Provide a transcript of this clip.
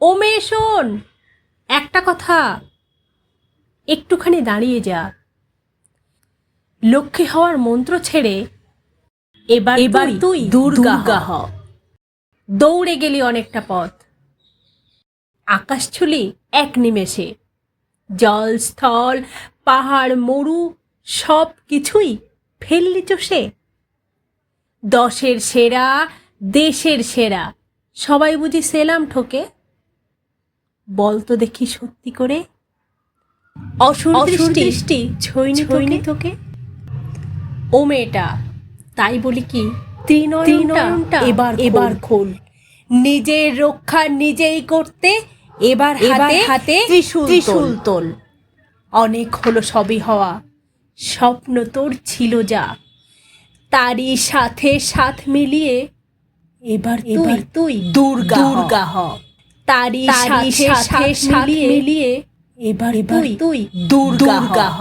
ও মেয়ে শোন। একটা কথা। একটুখানি দাঁড়িয়ে যা। লক্ষ্মী হওয়ার মন্ত্র ছেড়ে এবার এবার তুই দুর্গা হ। দৌড়ে গেলি অনেকটা পথ। আকাশ ছুলি এক নিমেষে। জল স্থল পাহাড় মরু সব কিছুই ফেললি চষে দশের সেরা দেশের সেরা। সবাই বুঝি সেলাম ঠোকে। বল তো দেখি সত্যি করে। অসুর অসুর ছইনি ছইনি তোকে। ও মেয়েটা তাই বলি কি? ত্রিনয়নটা এবার এবার খোল। নিজের রক্ষা নিজেই করতে এবার এবার হাতে ত্রিশূল তোল। অনেক হলো সবই হওয়া। স্বপ্ন তোর ছিল যা। তারই সাথে সাথ মিলিয়ে এবার এবার তুই দুর্গা দুর্গা হ। তারই সাথে সাথে সাথে সাথ মিলিয়ে এবার এবার তুই দুর্গা হ